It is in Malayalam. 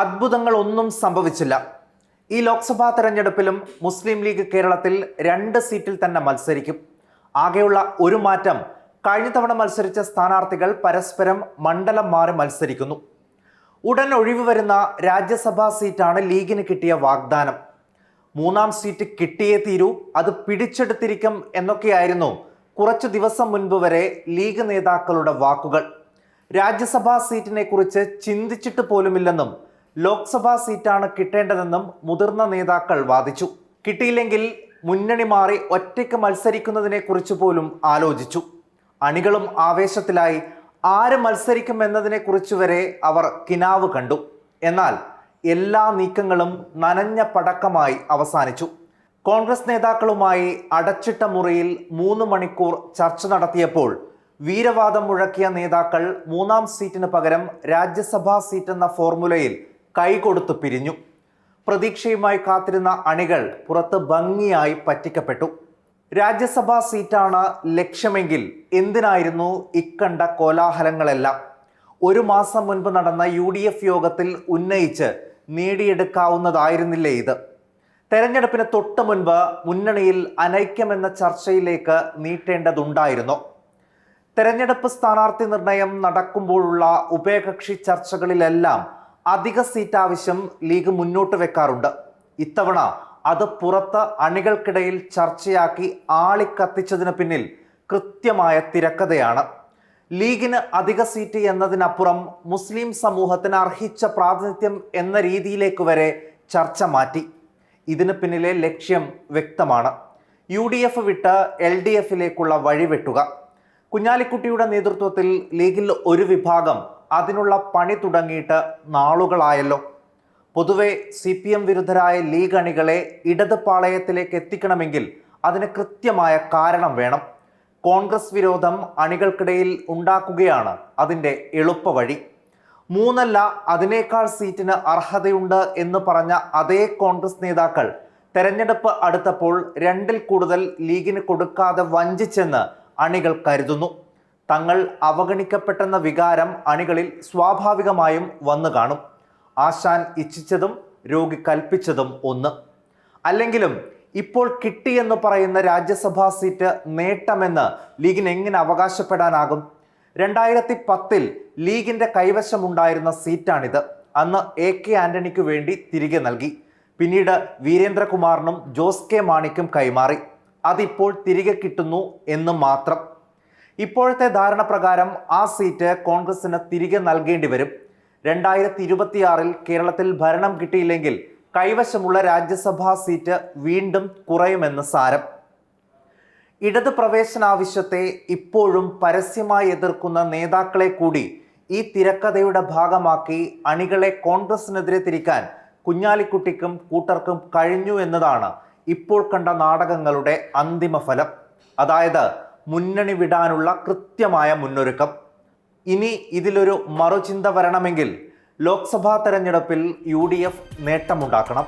അത്ഭുതങ്ങൾ ഒന്നും സംഭവിച്ചില്ല. ഈ ലോക്സഭാ തെരഞ്ഞെടുപ്പിലും മുസ്ലിം ലീഗ് കേരളത്തിൽ രണ്ട് സീറ്റിൽ തന്നെ മത്സരിക്കും. ആകെയുള്ള ഒരു മാറ്റം കഴിഞ്ഞ തവണ മത്സരിച്ച സ്ഥാനാർത്ഥികൾ പരസ്പരം മണ്ഡലം മാറി മത്സരിക്കുന്നു. ഉടൻ ഒഴിവ് വരുന്ന രാജ്യസഭാ സീറ്റാണ് ലീഗിന് കിട്ടിയ വാഗ്ദാനം. മൂന്നാം സീറ്റ് കിട്ടിയേ തീരൂ അത് പിടിച്ചെടുത്തിരിക്കും എന്നൊക്കെയായിരുന്നു കുറച്ചു ദിവസം മുൻപ് വരെ ലീഗ് നേതാക്കളുടെ വാക്കുകൾ. രാജ്യസഭാ സീറ്റിനെ കുറിച്ച് ചിന്തിച്ചിട്ട് പോലുമില്ലെന്നും ലോക്സഭാ സീറ്റാണ് കിട്ടേണ്ടതെന്നും മുതിർന്ന നേതാക്കൾ വാദിച്ചു. കിട്ടിയില്ലെങ്കിൽ മുന്നണി മാറി ഒറ്റയ്ക്ക് മത്സരിക്കുന്നതിനെ കുറിച്ച് പോലും ആലോചിച്ചു. അണികളും ആവേശത്തിലായി ആര് മത്സരിക്കും എന്നതിനെക്കുറിച്ച് വരെ അവർ കിനാവ് കണ്ടു. എന്നാൽ എല്ലാ നീക്കങ്ങളും നനഞ്ഞ പടക്കമായി അവസാനിച്ചു. കോൺഗ്രസ് നേതാക്കളുമായി അടച്ചിട്ട മുറിയിൽ മൂന്ന് മണിക്കൂർ ചർച്ച നടത്തിയപ്പോൾ വീരവാദം മുഴക്കിയ നേതാക്കൾ മൂന്നാം സീറ്റിന് പകരം രാജ്യസഭാ സീറ്റ് എന്ന ഫോർമുലയിൽ കൈകൊടുത്ത് പിരിഞ്ഞു. പ്രതീക്ഷയുമായി കാത്തിരുന്ന അണികൾ പുറത്ത് ഭംഗിയായി പറ്റിക്കപ്പെട്ടു. രാജ്യസഭാ സീറ്റാണ് ലക്ഷ്യമെങ്കിൽ എന്തിനായിരുന്നു ഇക്കണ്ട കോലാഹലങ്ങളെല്ലാം? ഒരു മാസം മുൻപ് നടന്ന യു ഡി എഫ് യോഗത്തിൽ ഉന്നയിച്ച് നേടിയെടുക്കാവുന്നതായിരുന്നില്ലേ ഇത്? തെരഞ്ഞെടുപ്പിന് തൊട്ട് മുൻപ് മുന്നണിയിൽ അനൈക്യമെന്ന ചർച്ചയിലേക്ക് നീട്ടേണ്ടതുണ്ടായിരുന്നു. തെരഞ്ഞെടുപ്പ് സ്ഥാനാർത്ഥി നിർണയം നടക്കുമ്പോഴുള്ള ഉഭയകക്ഷി ചർച്ചകളിലെല്ലാം അധിക സീറ്റ് ആവശ്യം ലീഗ് മുന്നോട്ട് വെക്കാറുണ്ട്. ഇത്തവണ അത് പുറത്ത് അണികൾക്കിടയിൽ ചർച്ചയാക്കി ആളിക്കത്തിച്ചതിന് പിന്നിൽ കൃത്യമായ തിരക്കഥയാണ്. ലീഗിന് അധിക സീറ്റ് എന്നതിനപ്പുറം മുസ്ലിം സമൂഹത്തിന് അർഹിച്ച പ്രാതിനിധ്യം എന്ന രീതിയിലേക്ക് വരെ ചർച്ച മാറ്റി. ഇതിന് പിന്നിലെ ലക്ഷ്യം വ്യക്തമാണ്. യു ഡി എഫ് വിട്ട് എൽ ഡി എഫിലേക്കുള്ള വഴിവെട്ടുക. കുഞ്ഞാലിക്കുട്ടിയുടെ നേതൃത്വത്തിൽ ലീഗിൽ ഒരു വിഭാഗം അതിനുള്ള പണി തുടങ്ങിയിട്ട് നാളുകളായല്ലോ. പൊതുവെ സി പി എം വിരുദ്ധരായ ലീഗ് അണികളെ ഇടത് പാളയത്തിലേക്ക് എത്തിക്കണമെങ്കിൽ അതിന് കൃത്യമായ കാരണം വേണം. കോൺഗ്രസ് വിരോധം അണികൾക്കിടയിൽ ഉണ്ടാക്കുകയാണ് അതിന്റെ എളുപ്പവഴി മൂന്നല്ല അതിനേക്കാൾ സീറ്റിന് അർഹതയുണ്ട് എന്ന് പറഞ്ഞ അതേ കോൺഗ്രസ് നേതാക്കൾ തെരഞ്ഞെടുപ്പ് അടുത്തപ്പോൾ രണ്ടിൽ കൂടുതൽ ലീഗിന് കൊടുക്കാതെ വഞ്ചിച്ചെന്ന് അണികൾ കരുതുന്നു. തങ്ങൾ അവഗണിക്കപ്പെട്ടെന്ന വികാരം അണികളിൽ സ്വാഭാവികമായും വന്നു കാണും. ആശാൻ ഇച്ഛിച്ചതും രോഗി കൽപ്പിച്ചതും ഒന്ന്. അല്ലെങ്കിലും ഇപ്പോൾ കിട്ടിയെന്ന് പറയുന്ന രാജ്യസഭാ സീറ്റ് നേട്ടമെന്ന് ലീഗിന് എങ്ങനെ അവകാശപ്പെടാനാകും? രണ്ടായിരത്തി പത്തിൽ ലീഗിന്റെ കൈവശമുണ്ടായിരുന്ന സീറ്റാണിത്. അന്ന് എ കെ ആന്റണിക്ക് വേണ്ടി തിരികെ നൽകി. പിന്നീട് വീരേന്ദ്രകുമാറിനും ജോസ് കെ മാണിക്കും കൈമാറി. അതിപ്പോൾ തിരികെ കിട്ടുന്നു എന്ന് മാത്രം. ഇപ്പോഴത്തെ ധാരണ പ്രകാരം ആ സീറ്റ് കോൺഗ്രസിന് തിരികെ നൽകേണ്ടി വരും. രണ്ടായിരത്തി ഇരുപത്തിയാറിൽ കേരളത്തിൽ ഭരണം കിട്ടിയില്ലെങ്കിൽ കൈവശമുള്ള രാജ്യസഭാ സീറ്റ് വീണ്ടും കുറയുമെന്ന് സാരം. ഇടത് പ്രവേശനാവശ്യത്തെ ഇപ്പോഴും പരസ്യമായി എതിർക്കുന്ന നേതാക്കളെ കൂടി ഈ തിരക്കഥയുടെ ഭാഗമാക്കി അണികളെ കോൺഗ്രസിനെതിരെ തിരിക്കാൻ കുഞ്ഞാലിക്കുട്ടിക്കും കൂട്ടർക്കും കഴിഞ്ഞു എന്നതാണ് ഇപ്പോൾ കണ്ട നാടകങ്ങളുടെ അന്തിമ ഫലം അതായത് മുന്നണി വിടാനുള്ള കൃത്യമായ മുന്നൊരുക്കം. ഇനി ഇതിലൊരു മറുചിന്ത വരണമെങ്കിൽ ലോക്സഭാ തെരഞ്ഞെടുപ്പിൽ യു ഡി എഫ് നേട്ടമുണ്ടാക്കണം.